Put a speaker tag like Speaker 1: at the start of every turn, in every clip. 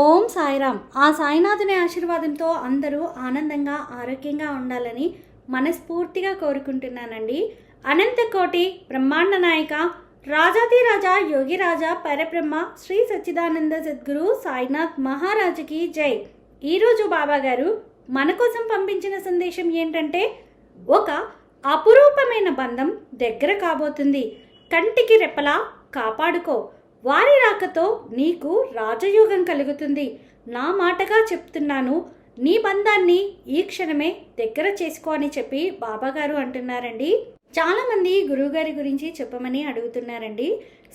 Speaker 1: ఓం సాయిరామ్. ఆ సాయినాథుని ఆశీర్వాదంతో అందరూ ఆనందంగా ఆరోగ్యంగా ఉండాలని మనస్ఫూర్తిగా కోరుకుంటున్నానండి. అనంతకోటి బ్రహ్మాండ నాయక రాజాది రాజా యోగి రాజా పరబ్రహ్మ శ్రీ సచ్చిదానంద సద్గురు సాయినాథ్ మహారాజుకి జై. ఈరోజు బాబా గారు మన కోసం పంపించిన సందేశం ఏంటంటే ఒక అపురూపమైన బంధం దగ్గర కాబోతుంది. కంటికి రెప్పలా కాపాడుకో. వారి రాకతో నీకు రాజయోగం కలుగుతుంది. నా మాటగా చెప్తున్నాను. నీ బంధాన్ని ఈ క్షణమే దగ్గర చేసుకో అని చెప్పి బాబాగారు అంటున్నారండి. చాలామంది గురువుగారి గురించి చెప్పమని అడుగుతున్నారండి.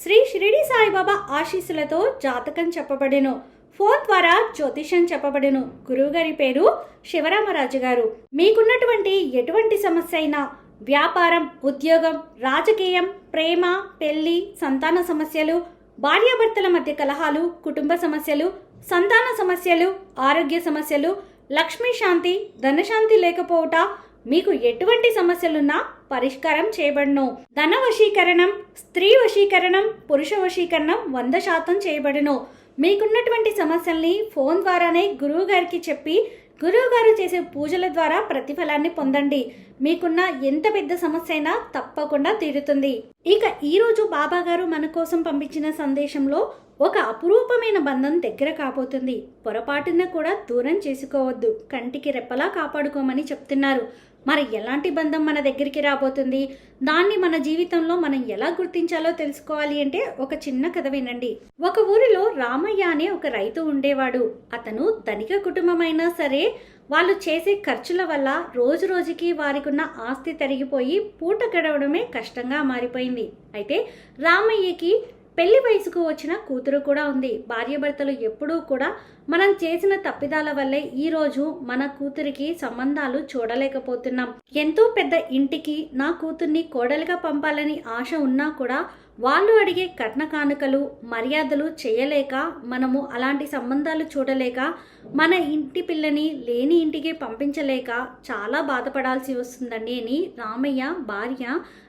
Speaker 1: శ్రీ షిరిడి సాయిబాబా ఆశీస్సులతో జాతకం చెప్పబడెను. ఫోన్ ద్వారా జ్యోతిషం చెప్పబడెను. గురువుగారి పేరు శివరామరాజు గారు మీకున్నటువంటి ఎటువంటి సమస్య అయినా వ్యాపారం ఉద్యోగం రాజకీయం ప్రేమ పెళ్ళి సంతాన సమస్యలు భార్యాభర్తల మధ్య కలహాలు కుటుంబ సమస్యలు సంతాన సమస్యలు ఆరోగ్య సమస్యలు లక్ష్మీ శాంతి ధనశాంతి లేకపోవట మీకు ఎటువంటి సమస్యలున్నా పరిష్కారం చేయబడును. ధన వశీకరణం స్త్రీ వశీకరణం పురుష వశీకరణం వంద శాతం చేయబడును. మీకున్నటువంటి సమస్యల్ని ఫోన్ ద్వారానే గురువు గారికి చెప్పి గురువుగారు చేసే పూజల ద్వారా ప్రతిఫలాన్ని పొందండి. మీకున్న ఎంత పెద్ద సమస్య అయినా తప్పకుండా తీరుతుంది. ఇక ఈరోజు బాబా గారు మన కోసం పంపించిన సందేశంలో ఒక అపురూపమైన బంధం దగ్గర కాబోతుంది. పొరపాటున కూడా దూరం చేసుకోవద్దు. కంటికి రెప్పలా కాపాడుకోమని చెప్తున్నారు. మరి ఎలాంటి బంధం మన దగ్గరికి రాబోతుంది? దాన్ని మన జీవితంలో మనం ఎలా గుర్తించాలో తెలుసుకోవాలి అంటే ఒక చిన్న కథ వినండి. ఒక ఊరిలో రామయ్య అనే ఒక రైతు ఉండేవాడు. అతను ధనిక కుటుంబమైనా సరే వాళ్ళు చేసే ఖర్చుల వల్ల రోజు రోజుకి వారికున్న ఆస్తి తరిగిపోయి పూట గడవడమే కష్టంగా మారిపోయింది. అయితే రామయ్యకి పెళ్ళి వయసుకు వచ్చిన కూతురు కూడా ఉంది. భార్యాభర్తలు ఎప్పుడూ కూడా మనం చేసిన తప్పిదాల వల్లే ఈరోజు మన కూతురికి సంబంధాలు చూడలేకపోతున్నాం. ఎంతో పెద్ద ఇంటికి నా కూతుర్ని కోడలుగా పంపాలని ఆశ ఉన్నా కూడా వాళ్ళు అడిగే కట్న కానుకలు మర్యాదలు చేయలేక మనము అలాంటి సంబంధాలు చూడలేక మన ఇంటి పిల్లని లేని ఇంటికి పంపించలేక చాలా బాధపడాల్సి వస్తుందండి అని రామయ్య భార్య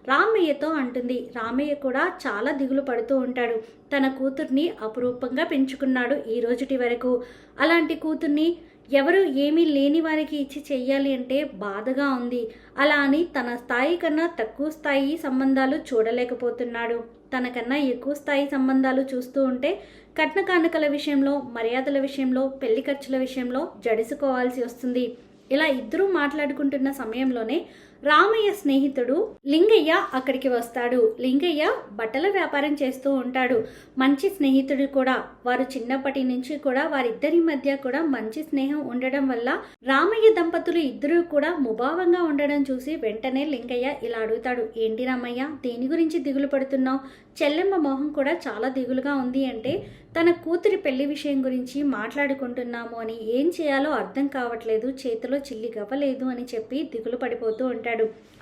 Speaker 1: రామయ్యతో అంటుంది. రామయ్య కూడా చాలా దిగులు పడుతూ ఉంటాడు. తన కూతుర్ని అపురూపంగా పెంచుకున్నాడు ఈ రోజుటి వరకు. అలాంటి కూతుర్ని ఎవరు ఏమీ లేని వారికి ఇచ్చి చెయ్యాలి అంటే బాధగా ఉంది. అలా అని తన స్థాయి కన్నా తక్కువ స్థాయి సంబంధాలు చూడలేకపోతున్నాడు. తనకన్నా ఎక్కువ స్థాయి సంబంధాలు చూస్తూ ఉంటే కట్న కానుకల విషయంలో మర్యాదల విషయంలో పెళ్ళి ఖర్చుల విషయంలో జడుసుకోవాల్సి వస్తుంది. ఇలా ఇద్దరూ మాట్లాడుకుంటున్న సమయంలోనే రామయ్య స్నేహితుడు లింగయ్య అక్కడికి వస్తాడు. లింగయ్య బట్టల వ్యాపారం చేస్తూ ఉంటాడు. మంచి స్నేహితుడు కూడా. వారు చిన్నప్పటి నుంచి కూడా వారిద్దరి మధ్య కూడా మంచి స్నేహం ఉండడం వల్ల రామయ్య దంపతులు ఇద్దరూ కూడా ముభావంగా ఉండడం చూసి వెంటనే లింగయ్య ఇలా అడుగుతాడు. ఏంటి రామయ్య దేని గురించి దిగులు పడుతున్నావు? చెల్లెమ్మ మొహం కూడా చాలా దిగులుగా ఉంది అంటే తన కూతురి పెళ్ళి విషయం గురించి మాట్లాడుకుంటున్నాము అని ఏం చేయాలో అర్థం కావట్లేదు చేతిలో చిల్లి గవ్వలేదు అని చెప్పి దిగులు పడిపోతూ ఉంటాడు.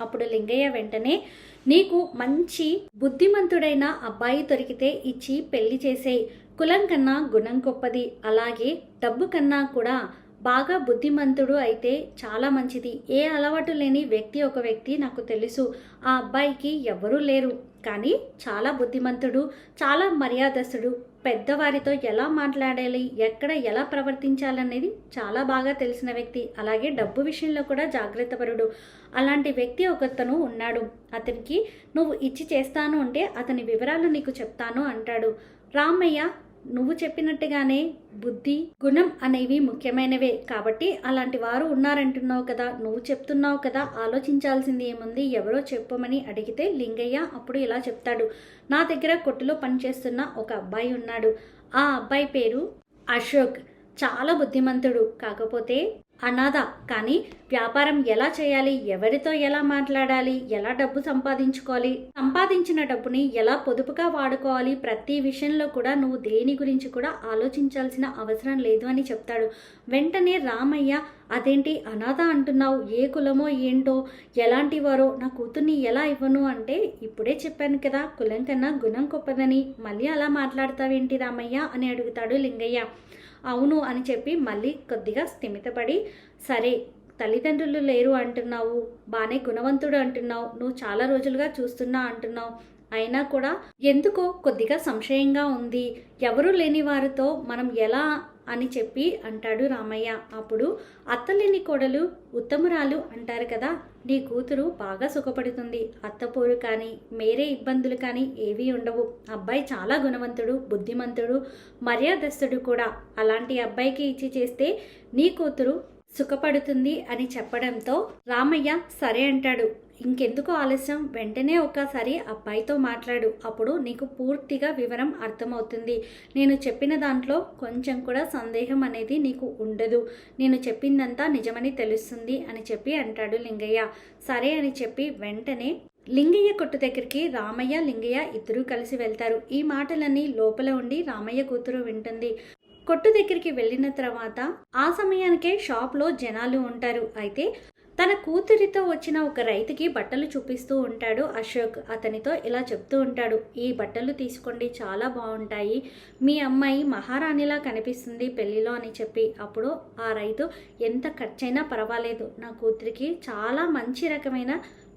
Speaker 1: అప్పుడు లింగయ్య వెంటనే నీకు మంచి బుద్ధిమంతుడైన అబ్బాయి దొరికితే ఇచ్చి పెళ్ళి చేసేయి. కులం కన్నా గుణం గొప్పది. అలాగే డబ్బు కన్నా కూడా బాగా బుద్ధిమంతుడు అయితే చాలా మంచిది. ఏ అలవాటు లేని వ్యక్తి ఒక వ్యక్తి నాకు తెలుసు. ఆ అబ్బాయికి ఎవరూ లేరు. కానీ చాలా బుద్ధిమంతుడు చాలా మర్యాదస్తుడు. పెద్దవారితో ఎలా మాట్లాడాలి ఎక్కడ ఎలా ప్రవర్తించాలనేది చాలా బాగా తెలిసిన వ్యక్తి. అలాగే డబ్బు విషయంలో కూడా జాగ్రత్తపరుడు అలాంటి వ్యక్తి ఒకతను ఉన్నాడు. అతనికి నువ్వు ఇచ్చి చేస్తాను అంటే అతని వివరాలు నీకు చెప్తాను అంటాడు. రామయ్య నువ్వు చెప్పినట్టుగానే బుద్ధి గుణం అనేవి ముఖ్యమైనవే. కాబట్టి అలాంటి వారు ఉన్నారంటున్నావు కదా నువ్వు చెప్తున్నావు కదా ఆలోచించాల్సింది ఏముంది ఎవరో చెప్పమని అడిగితే లింగయ్య అప్పుడు ఇలా చెప్తాడు. నా దగ్గర కొట్టులో పనిచేస్తున్న ఒక అబ్బాయి ఉన్నాడు. ఆ అబ్బాయి పేరు అశోక్. చాలా బుద్ధిమంతుడు. కాకపోతే అనాథ. కానీ వ్యాపారం ఎలా చేయాలి? ఎవరితో ఎలా మాట్లాడాలి? ఎలా డబ్బు సంపాదించుకోవాలి? సంపాదించిన డబ్బుని ఎలా పొదుపుగా వాడుకోవాలి? ప్రతి విషయంలో కూడా నువ్వు దేని గురించి కూడా ఆలోచించాల్సిన అవసరం లేదు అని చెప్తాడు. వెంటనే రామయ్య అదేంటి అనాథ అంటున్నావు? ఏ కులమో ఏంటో? ఎలాంటి వారో? నా కూతుర్ని ఎలా ఇవ్వను? అంటే ఇప్పుడే చెప్పాను కదా కులం కన్నా గుణం గొప్పదని. మళ్ళీ అలా మాట్లాడతావేంటి రామయ్య? అని అడుగుతాడు లింగయ్య. అవును అని చెప్పి మళ్ళీ కొద్దిగా స్థిమితపడి సరే తల్లిదండ్రులు లేరు అంటున్నావు బాగానే గుణవంతుడు అంటున్నావు నువ్వు చాలా రోజులుగా చూస్తున్నా అంటున్నావు అయినా కూడా ఎందుకో కొద్దిగా సంశయంగా ఉంది. ఎవరూ లేని వారితో మనం ఎలా అని చెప్పి అంటాడు రామయ్య. అప్పుడు అత్తలేని కోడలు ఉత్తమురాలు అంటారు కదా నీ కూతురు బాగా సుఖపడుతుంది. అత్తపోరు కానీ మేరే ఇబ్బందులు కానీ ఏవీ ఉండవు. అబ్బాయి చాలా గుణవంతుడు బుద్ధిమంతుడు మర్యాదస్తుడు కూడా. అలాంటి అబ్బాయికి ఇచ్చి చేస్తే నీ కూతురు సుఖపడుతుంది అని చెప్పడంతో రామయ్య సరే అంటాడు. ఇంకెందుకు ఆలస్యం? వెంటనే ఒక్కసారి అబ్బాయితో మాట్లాడు. అప్పుడు నీకు పూర్తిగా వివరం అర్థమవుతుంది. నేను చెప్పిన దాంట్లో కొంచెం కూడా సందేహం అనేది నీకు ఉండదు. నేను చెప్పిందంతా నిజమని తెలుస్తుంది అని చెప్పి అంటాడు లింగయ్య. సరే అని చెప్పి వెంటనే లింగయ్య కొట్టు దగ్గరికి రామయ్య లింగయ్య ఇద్దరూ కలిసి వెళ్తారు. ఈ మాటలన్నీ లోపల ఉండి రామయ్య కూతురు వింటుంది. కొట్టు దగ్గరికి వెళ్ళిన తర్వాత ఆ సమయానికే షాప్లో జనాలు ఉంటారు. అయితే తన కూతురితో వచ్చిన ఒక రైతుకి బట్టలు చూపిస్తూ ఉంటాడు అశోక్. అతనితో ఇలా చెప్తూ ఉంటాడు ఈ బట్టలు తీసుకోండి చాలా బాగుంటాయి. మీ అమ్మాయి మహారాణిలా కనిపిస్తుంది పెళ్ళిలో అని చెప్పి. అప్పుడు ఆ రైతు ఎంత ఖర్చైనా పర్వాలేదు నా కూతురికి చాలా మంచి రకమైన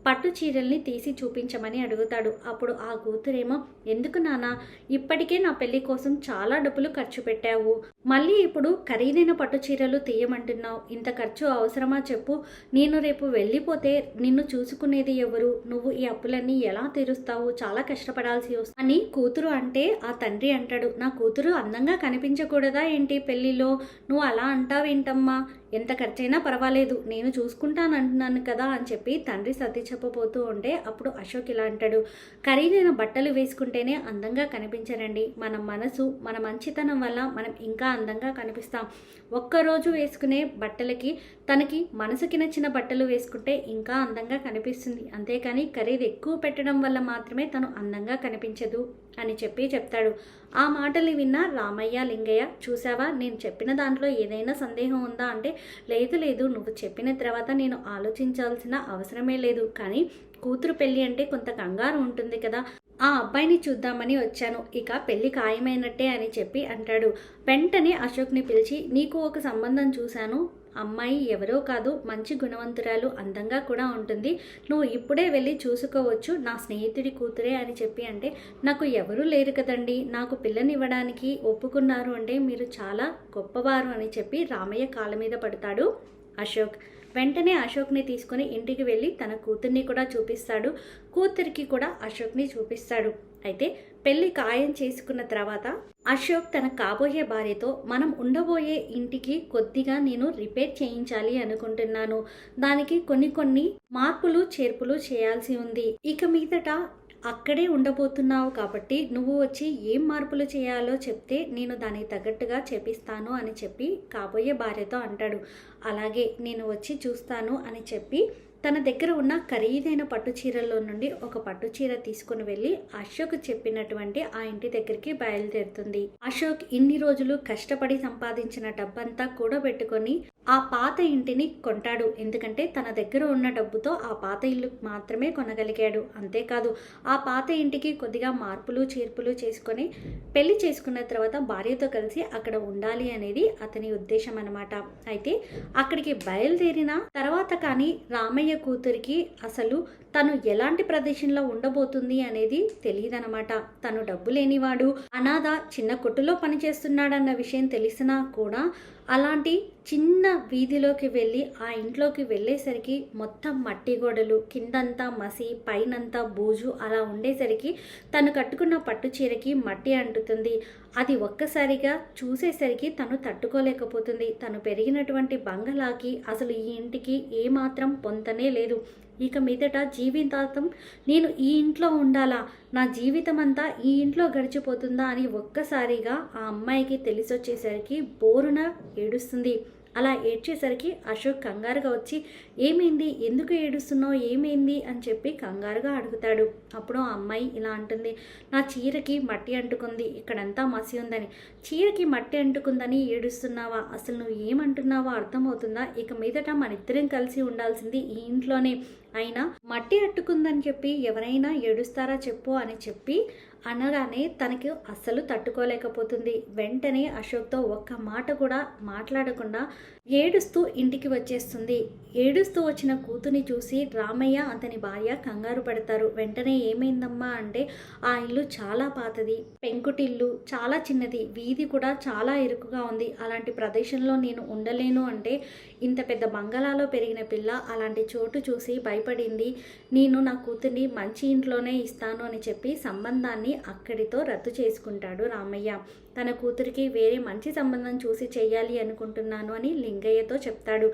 Speaker 1: పట్టు చీరల్ని తీసి చూపించమని అడుగుతాడు. అప్పుడు ఆ కూతురేమో ఎందుకు నాన్న ఇప్పటికే నా పెళ్ళి కోసం చాలా డబ్బులు ఖర్చు పెట్టావు. మళ్ళీ ఇప్పుడు ఖరీదైన పట్టు చీరలు తీయమంటున్నావు. ఇంత ఖర్చు అవసరమా చెప్పు. నేను రేపు వెళ్ళిపోతే నిన్ను చూసుకునేది ఎవరు? నువ్వు ఈ అప్పులన్నీ ఎలా తీరుస్తావు? చాలా కష్టపడాల్సి వస్తుంది. అని కూతురు అంటే ఆ తండ్రి అంటాడు. నా కూతురు అందంగా కనిపించకూడదా ఏంటి పెళ్ళిలో? నువ్వు అలా అంటావేంటమ్మా? ఎంత ఖర్చైనా పర్వాలేదు నేను చూసుకుంటాను అంటున్నాను కదా అని చెప్పి తండ్రి సర్ది చెప్పబోతూ ఉంటే అప్పుడు అశోక్ ఇలా అంటాడు ఖరీదైన బట్టలు వేసుకుంటేనే అందంగా కనిపించరండి మన మనసు మన మంచితనం వల్ల మనం ఇంకా అందంగా కనిపిస్తాం. ఒక్కరోజు వేసుకునే బట్టలకి తనకి మనసుకి నచ్చిన బట్టలు వేసుకుంటే ఇంకా అందంగా కనిపిస్తుంది. అంతేకాని ఖరీదు ఎక్కువ పెట్టడం వల్ల మాత్రమే తను అందంగా కనిపించదు. అని చెప్పి చెప్తాడు. ఆ మాటలు విన్న రామయ్య లింగయ్య చూసావా నేను చెప్పిన దాంట్లో ఏదైనా సందేహం ఉందా అంటే లేదు లేదు నువ్వు చెప్పిన తర్వాత నేను ఆలోచించాల్సిన అవసరమే లేదు. కానీ కూతురు పెళ్ళి అంటే కొంత కంగారు ఉంటుంది కదా. ఆ అబ్బాయిని చూద్దామని వచ్చాను. ఇక పెళ్ళి ఖాయమైనట్టే అని చెప్పి అంటాడు. వెంటనే అశోక్ని పిలిచి నీకు ఒక సంబంధం చూశాను. అమ్మాయి ఎవరో కాదు మంచి గుణవంతురాలు అందంగా కూడా ఉంటుంది. నువ్వు ఇప్పుడే వెళ్ళి చూసుకోవచ్చు నా స్నేహితుడి కూతురే అని చెప్పి అంటే నాకు ఎవరూ లేరు కదండి. నాకు పిల్లనివ్వడానికి ఒప్పుకున్నారు అంటే మీరు చాలా గొప్పవారు అని చెప్పి రామయ్య కాళ్ళ మీద పడతాడు అశోక్. వెంటనే అశోక్ని తీసుకుని ఇంటికి వెళ్ళి తన కూతుర్ని కూడా చూపిస్తాడు. కూతురికి కూడా అశోక్ని చూపిస్తాడు. అయితే పెళ్ళి ఖాయం చేసుకున్న తర్వాత అశోక్ తన కాబోయే భార్యతో మనం ఉండబోయే ఇంటికి కొద్దిగా నేను రిపేర్ చేయించాలి అనుకుంటున్నాను. దానికి కొన్ని కొన్ని మార్పులు చేర్పులు చేయాల్సి ఉంది. ఇక మీదట అక్కడే ఉండబోతున్నావు కాబట్టి నువ్వు వచ్చి ఏం మార్పులు చేయాలో చెప్తే నేను దానికి తగ్గట్టుగా చేపిస్తాను అని చెప్పి కాబోయే భార్యతో అంటాడు. అలాగే నేను వచ్చి చూస్తాను అని చెప్పి తన దగ్గర ఉన్న ఖరీదైన పట్టు చీరల్లో నుండి ఒక పట్టు చీర తీసుకుని వెళ్ళి అశోక్ చెప్పినటువంటి ఆ ఇంటి దగ్గరికి బయలుదేరుతుంది. అశోక్ ఇన్ని రోజులు కష్టపడి సంపాదించిన డబ్బంతా కూడబెట్టుకొని ఆ పాత ఇంటిని కొంటాడు. ఎందుకంటే తన దగ్గర ఉన్న డబ్బుతో ఆ పాత ఇల్లు మాత్రమే కొనగలిగాడు. అంతేకాదు ఆ పాత ఇంటికి కొద్దిగా మార్పులు చేర్పులు చేసుకొని పెళ్ళి చేసుకున్న తర్వాత భార్యతో కలిసి అక్కడ ఉండాలి అనేది అతని ఉద్దేశం అనమాట అయితే అక్కడికి బయలుదేరిన తర్వాత కానీ రామయ్య కూతురికి అసలు తను ఎలాంటి ప్రదేశంలో ఉండబోతుంది అనేది తెలియదనమాట తను డబ్బు లేనివాడు అనాథ చిన్న కొట్టులో పనిచేస్తున్నాడన్న విషయం తెలిసినా కూడా అలాంటి చిన్న వీధిలోకి వెళ్ళి ఆ ఇంట్లోకి వెళ్ళేసరికి మొత్తం మట్టి గోడలు కిందంతా మసి పైనంతా బూజు అలా ఉండేసరికి తను కట్టుకున్న పట్టు చీరకి మట్టి అంటుతుంది. అది ఒక్కసారిగా చూసేసరికి తను తట్టుకోలేకపోతుంది. తను పెరిగినటువంటి బంగళాకి అసలు ఈ ఇంటికి ఏమాత్రం పొంతనే లేదు. ఇక మీదట జీవితాంతం నేను ఈ ఇంట్లో ఉండాలా? నా జీవితం అంతా ఈ ఇంట్లో గడిచిపోతుందా అని ఒక్కసారిగా ఆ అమ్మాయికి తెలిసొచ్చేసరికి బోరున ఏడుస్తుంది. అలా ఏడ్చేసరికి అశోక్ కంగారుగా వచ్చి ఏమైంది? ఎందుకు ఏడుస్తున్నావు? ఏమైంది? అని చెప్పి కంగారుగా అడుగుతాడు. అప్పుడు ఆ అమ్మాయి ఇలా అంటుంది నా చీరకి మట్టి అంటుకుంది. ఇక్కడంతా మసి ఉందని. చీరకి మట్టి అంటుకుందని ఏడుస్తున్నావా? అసలు నువ్వు ఏమంటున్నావా అర్థమవుతుందా? ఇక మీదట మన ఇద్దరం కలిసి ఉండాల్సింది ఈ ఇంట్లోనే. అయినా మట్టి అట్టుకుందని చెప్పి ఎవరైనా ఏడుస్తారా చెప్పు అని చెప్పి అనగానే తనకి అస్సలు తట్టుకోలేకపోతుంది. వెంటనే అశోక్తో ఒక్క మాట కూడా మాట్లాడకుండా ఏడుస్తూ ఇంటికి వచ్చేస్తుంది. ఏడుస్తూ వచ్చిన కూతుని చూసి రామయ్య అతని భార్య కంగారు పడతారు. వెంటనే ఏమైందమ్మా అంటే ఆ ఇల్లు చాలా పాతది. పెంకుటిల్లు చాలా చిన్నది. వీధి కూడా చాలా ఇరుకుగా ఉంది. అలాంటి ప్రదేశంలో నేను ఉండలేను అంటే ఇంత పెద్ద బంగళాలో పెరిగిన పిల్ల అలాంటి చోటు చూసి భయపడింది. నేను నా కూతుర్ని మంచి ఇంట్లోనే ఇస్తాను అని చెప్పి సంబంధాన్ని అక్కడితో రద్దు చేసుకుంటాడు రామయ్య. తన కూతురికి వేరే మంచి సంబంధం చూసి చేయాలి అనుకుంటున్నాను అని లింగయ్యతో చెప్తాడు.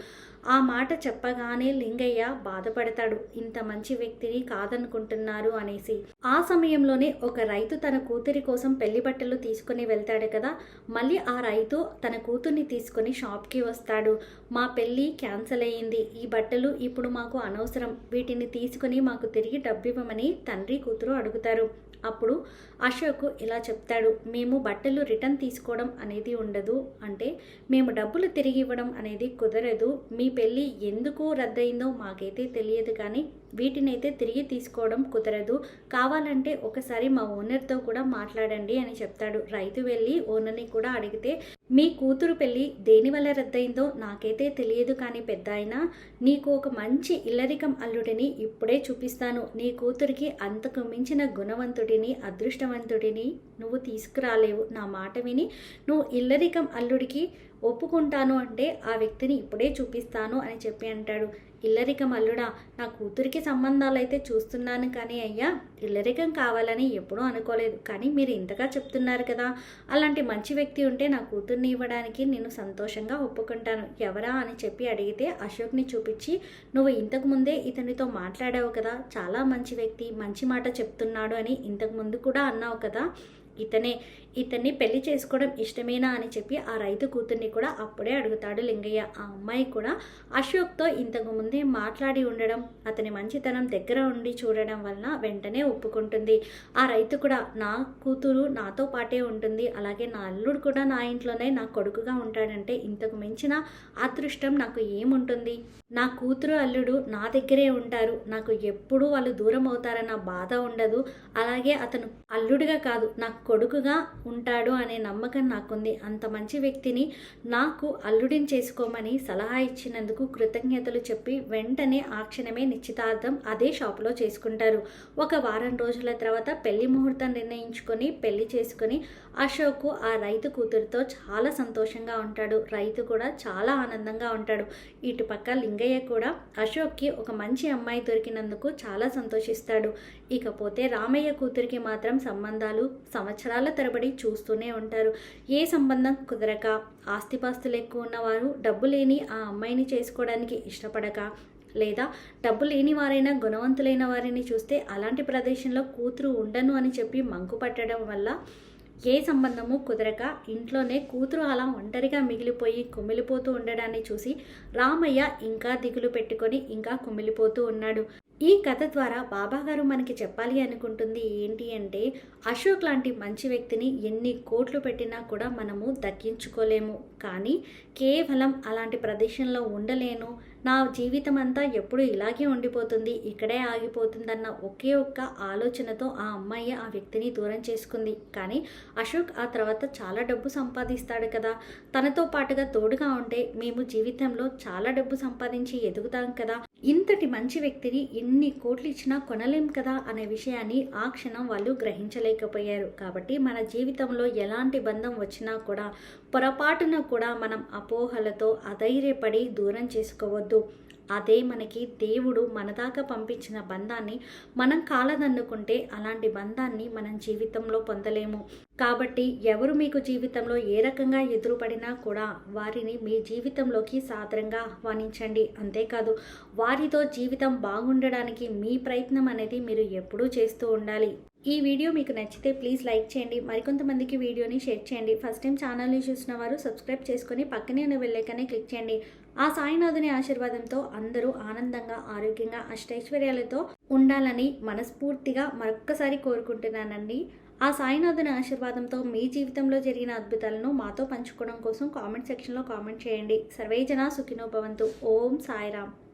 Speaker 1: ఆ మాట చెప్పగానే లింగయ్య బాధపడతాడు. ఇంత మంచి వ్యక్తిని కాదనుకుంటున్నారు అనేసి. ఆ సమయంలోనే ఒక రైతు తన కూతురి కోసం పెళ్ళి బట్టలు తీసుకుని వెళ్తాడు కదా. మళ్ళీ ఆ రైతు తన కూతుర్ని తీసుకుని షాప్కి వస్తాడు. మా పెళ్ళి క్యాన్సిల్ అయ్యింది. ఈ బట్టలు ఇప్పుడు మాకు అనవసరం. వీటిని తీసుకుని మాకు తిరిగి డబ్బు ఇవ్వమని తండ్రి కూతురు అడుగుతారు. అప్పుడు అశోక్ ఇలా చెప్తాడు. మేము బట్టలు రిటర్న్ తీసుకోవడం అనేది ఉండదు. అంటే మేము డబ్బులు తిరిగి ఇవ్వడం అనేది కుదరదు. మీ పెళ్ళి ఎందుకు రద్దయిందో మాకైతే తెలియదు కానీ వీటినైతే తిరిగి తీసుకోవడం కుదరదు. కావాలంటే ఒకసారి మా ఓనర్తో కూడా మాట్లాడండి అని చెప్తాడు. రైతు వెళ్ళి ఓనర్ని కూడా అడిగితే మీ కూతురు పెళ్ళి దేనివల్ల రద్దయిందో నాకైతే తెలియదు కానీ పెద్ద అయినా నీకు ఒక మంచి ఇల్లరికం అల్లుడిని ఇప్పుడే చూపిస్తాను. నీ కూతురికి అంతకు మించిన గుణవంతుడిని అదృష్టవంతుడిని నువ్వు తీసుకురాలేవు. నా మాట విని నువ్వు ఇల్లరికం అల్లుడికి ఒప్పుకుంటాను అంటే ఆ వ్యక్తిని ఇప్పుడే చూపిస్తాను అని చెప్పి అంటాడు. ఇల్లరిక అల్లుడా నా కూతురికి సంబంధాలు అయితే చూస్తున్నాను కానీ అయ్యా ఇల్లరికం కావాలని ఎప్పుడూ అనుకోలేదు. కానీ మీరు ఇంతగా చెప్తున్నారు కదా అలాంటి మంచి వ్యక్తి ఉంటే నా కూతుర్ని ఇవ్వడానికి నేను సంతోషంగా ఒప్పుకుంటాను. ఎవరా అని చెప్పి అడిగితే అశోక్ని చూపించి నువ్వు ఇంతకు ముందే ఇతనితో మాట్లాడావు కదా చాలా మంచి వ్యక్తి మంచి మాట చెప్తున్నాడు అని ఇంతకు ముందు కూడా అన్నావు కదా ఇతనే. ఇతన్ని పెళ్ళి చేసుకోవడం ఇష్టమేనా అని చెప్పి ఆ రైతు కూతుర్ని కూడా అప్పుడే అడుగుతాడు లింగయ్య. ఆ అమ్మాయి కూడా అశోక్తో ఇంతకు ముందే మాట్లాడి ఉండడం అతని మంచితనం దగ్గర ఉండి చూడడం వలన వెంటనే ఒప్పుకుంటుంది. ఆ రైతు కూడా నా కూతురు నాతో పాటే ఉంటుంది. అలాగే నా అల్లుడు కూడా నా ఇంట్లోనే నా కొడుకుగా ఉంటాడంటే ఇంతకు మించిన అదృష్టం నాకు ఏముంటుంది? నా కూతురు అల్లుడు నా దగ్గరే ఉంటారు. నాకు ఎప్పుడూ వాళ్ళు దూరం అవుతారన్న బాధ ఉండదు. అలాగే అతను అల్లుడుగా కాదు నా కొడుకుగా ఉంటాడు అనే నమ్మకం నాకుంది. అంత మంచి వ్యక్తిని నాకు అల్లుడిని చేసుకోమని సలహా ఇచ్చినందుకు కృతజ్ఞతలు చెప్పి వెంటనే ఆ క్షణమే నిశ్చితార్థం అదే షాపులో చేసుకుంటారు. ఒక వారం రోజుల తర్వాత పెళ్ళి ముహూర్తం నిర్ణయించుకొని పెళ్ళి చేసుకొని అశోక్ ఆ రైతు కూతురుతో చాలా సంతోషంగా ఉంటాడు. రైతు కూడా చాలా ఆనందంగా ఉంటాడు. ఇటుపక్క లింగయ్య కూడా అశోక్కి ఒక మంచి అమ్మాయి దొరికినందుకు చాలా సంతోషిస్తాడు. ఇకపోతే రామయ్య కూతురికి మాత్రం సంబంధాలు సంవత్సరాల తరబడి చూస్తూనే ఉంటారు. ఏ సంబంధం కుదరక ఆస్తిపాస్తులు ఎక్కువ ఉన్నవారు డబ్బు లేని ఆ అమ్మాయిని చేసుకోవడానికి ఇష్టపడక లేదా డబ్బు లేని వారైనా గుణవంతులైన వారిని చూస్తే అలాంటి ప్రదేశంలో కూతురు ఉండను అని చెప్పి మంకు పట్టడం వల్ల ఏ సంబంధము కుదరక ఇంట్లోనే కూతురు అలా ఒంటరిగా మిగిలిపోయి కుమిలిపోతూ ఉండడాన్ని చూసి రామయ్య ఇంకా దిగులు పెట్టుకొని ఇంకా కుమిలిపోతూ ఉన్నాడు. ఈ కథ ద్వారా బాబాగారు మనకి చెప్పాలి అనుకుంటుంది ఏంటి అంటే అశోక్ లాంటి మంచి వ్యక్తిని ఎన్ని కోట్లు పెట్టినా కూడా మనము దక్కించుకోలేము. కానీ కేవలం అలాంటి ప్రదేశంలో ఉండలేను. నా జీవితం అంతా ఎప్పుడు ఇలాగే ఉండిపోతుంది ఇక్కడే ఆగిపోతుందన్న ఒకే ఒక్క ఆలోచనతో ఆ అమ్మాయి ఆ వ్యక్తిని దూరం చేసుకుంది. కానీ అశోక్ ఆ తర్వాత చాలా డబ్బు సంపాదిస్తాడు కదా. తనతో పాటుగా తోడుగా ఉంటే మేము జీవితంలో చాలా డబ్బు సంపాదించి ఎదుగుతాం కదా. ఇంతటి మంచి వ్యక్తిని ఎన్ని కోట్లు ఇచ్చినా కొనలేం కదా అనే విషయాన్ని ఆ క్షణం వాళ్ళు గ్రహించలేకపోయారు. కాబట్టి మన జీవితంలో ఎలాంటి బంధం వచ్చినా కూడా పొరపాటున కూడా మనం అపోహలతో అధైర్యపడి దూరం చేసుకోవద్దు. అదే మనకి దేవుడు మన దాకా పంపించిన బంధాన్ని మనం కాలదన్నుకుంటే అలాంటి బంధాన్ని మనం జీవితంలో పొందలేము. కాబట్టి ఎవరు మీకు జీవితంలో ఏ రకంగా ఎదురుపడినా కూడా వారిని మీ జీవితంలోకి సాదరంగా ఆహ్వానించండి. అంతేకాదు వారితో జీవితం బాగుండడానికి మీ ప్రయత్నం అనేది మీరు ఎప్పుడూ చేస్తూ ఉండాలి. ఈ వీడియో మీకు నచ్చితే ప్లీజ్ లైక్ చేయండి. మరికొంతమందికి వీడియోని షేర్ చేయండి. ఫస్ట్ టైం ఛానల్ని చూసిన వారు సబ్స్క్రైబ్ చేసుకొని పక్కనే ఉన్న వెళ్ళేకనే క్లిక్ చేయండి. ఆ సాయినాథుని ఆశీర్వాదంతో అందరూ ఆనందంగా ఆరోగ్యంగా అష్టైశ్వర్యాలతో ఉండాలని మనస్ఫూర్తిగా మరొక్కసారి కోరుకుంటున్నానండి. ఆ సాయినాథుని ఆశీర్వాదంతో మీ జీవితంలో జరిగిన అద్భుతాలను మాతో పంచుకోవడం కోసం కామెంట్ సెక్షన్లో కామెంట్ చేయండి. సర్వేజన సుఖినో భవంతు. ఓం సాయిరామ్.